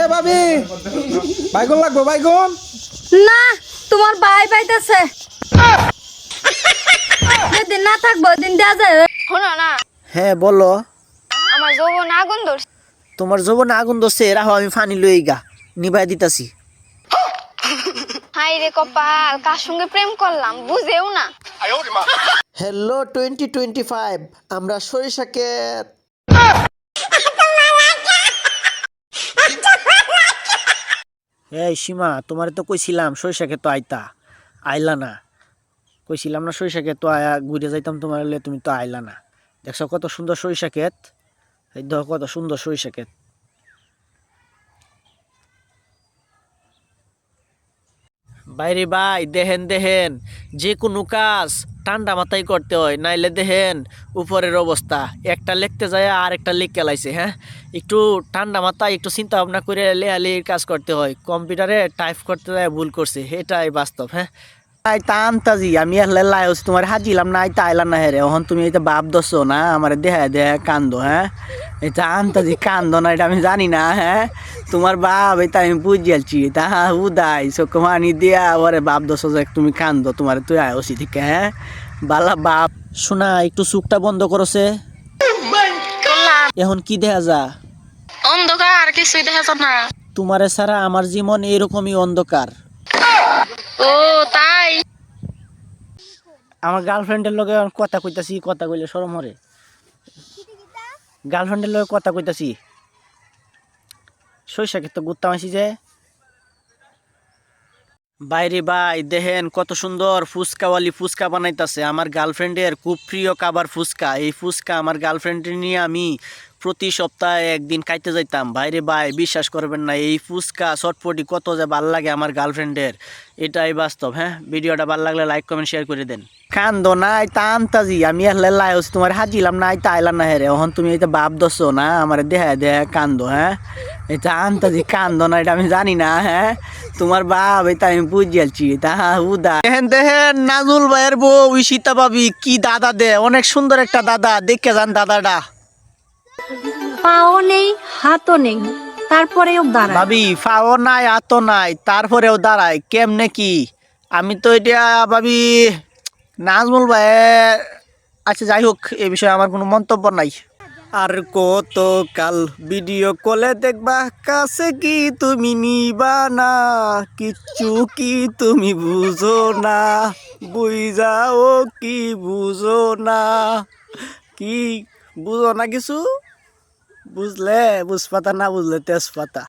এ ভাবি বাইগুন লাগবো বাইগুন। না তোমার ভাই পাইতেছে। যেদিন না থাকব ওদিন দেওয়া যায়। শোনো না। হ্যাঁ বলো। আমার যৌবন আগুন ধরছে। তোমার যৌবন আগুন দোষে রাহো আমি ফানি লই গা নিভাই দিতাছি। হাই রে কপাল কার সঙ্গে প্রেম করলাম বুঝেও না। হ্যালো টোয়েন্টি টোয়েন্টি ফাইভ আমরা সরিষাকে এই সীমা, তোমার তো কইছিলাম সরিষাকে তো আইতা। আইলা না। কইছিলাম না সরিষাকে তো আয়া, ঘুরে যাইতাম তোমার তুমি তো আইলা না। দেখছ কত সুন্দর সরিষা ক্ষেত? এই দেখো কত সুন্দর সরিষা ক্ষেত। বাইরে ভাই দেহেন দেহেন যে কোনো কাজ ঠান্ডা মাথায় করতে হয়, নাইলে দেহেন উপরের অবস্থা। একটা লিখতে যায় আর একটা লিখে লাইছে হ্যাঁ? একটু ঠান্ডা মাথায় একটু চিন্তা ভাবনা করে লেহালির কাজ করতে হয়। কম্পিউটারে টাইপ করতে যায়, ভুল করছে। এটাই বাস্তব হ্যাঁ? তাই তা আনতাজি, আমি আসলে লাইস তোমার হাজিলাম না আইতা আইলাম না, হেরে। এখন তুমি এটা বাপ দছো না, আমার দেহা দেহা কান্দো হ্যাঁ? এটা আনতাজি, কান্দো না, এটা আমি জানি না হ্যাঁ? তোমার বাপ এটা আমি বুঝিয়ালছি তা উদাই চোখ মানি দিয়া ওরে বাপ দছো যে তুমি কান্দো তোমার তুই আয়সি থেকে হ্যাঁ? বালা বাপ। শোনা একটু চুকটা বন্ধ করছে এখন কি দেখা যা? অন্ধকার কিছুই দেখা যায় না। তোমারে ছাড়া আমার জীবন এরকমই অন্ধকার। ও তাই? আমার গার্লফ্রেন্ডের লগে কথা কইতাছি কথা কইলে সরম হরে। গার্লফ্রেন্ডের লগে কথা কইতাছি। সৈশাকে তো গুত্তা মাসি যে। বাইরে ভাই, দেখেন কত সুন্দর ফুচকাওয়ালি ফুচকা বানাইতেছে। আমার গার্লফ্রেন্ডের খুব প্রিয় খাবার ফুচকা। এই ফুচকা আমার গার্লফ্রেন্ডের নিয়ে আমি প্রতি সপ্তাহে একদিন খাইতে যাইতাম। বাইরে ভাই, বিশ্বাস করবেন না, এই ফুচকা চটপটি কত যে ভালো লাগে আমার গার্লফ্রেন্ডের। এটাই বাস্তব হ্যাঁ? ভিডিওটা ভালো লাগলে লাইক কমেন্ট শেয়ার করে দেন। কান্দো নাই তা আনতাজি আমি আসলে লাইস তোমার হাজিলাম না আইতা আইলাম না হেরে। এখন তুমি এটা বাপ দছো না আমার দেহা দেহা কান্দো হ্যাঁ? এটা আনতাজি কান্দো না এটা আমি জানি না হ্যাঁ? তোমার বাপ এটা আমি বুঝিয়ালছি তা উদা দেখেন দেখেন নাজুল ভাইয়ের বউ সীতা ভাবি কি দাদা দে অনেক সুন্দর একটা দাদা দেখে যান দাদাটা। পাও নেই হাতও নেই তারপরেও দাঁড়ায়। ভাবি ফাও নাই আতো নাই তারপরেও দাঁড়ায় কেমনে কি? আমি তো এটা ভাবি নাজমুল ভাই আচ্ছা যাই হোক, এ বিষয়ে আমার কোনো মন্তব্য নাই। আর কত কাল ভিডিও কলে দেখবা, কাছে কি তুমি নিবা না, কিচ্ছু কি তুমি বুঝো না, বুঝাও কি বুঝো না, কি বুঝো না কিছু? বুঝলে, বুঝপাতা না বুঝলে তেজপাতা।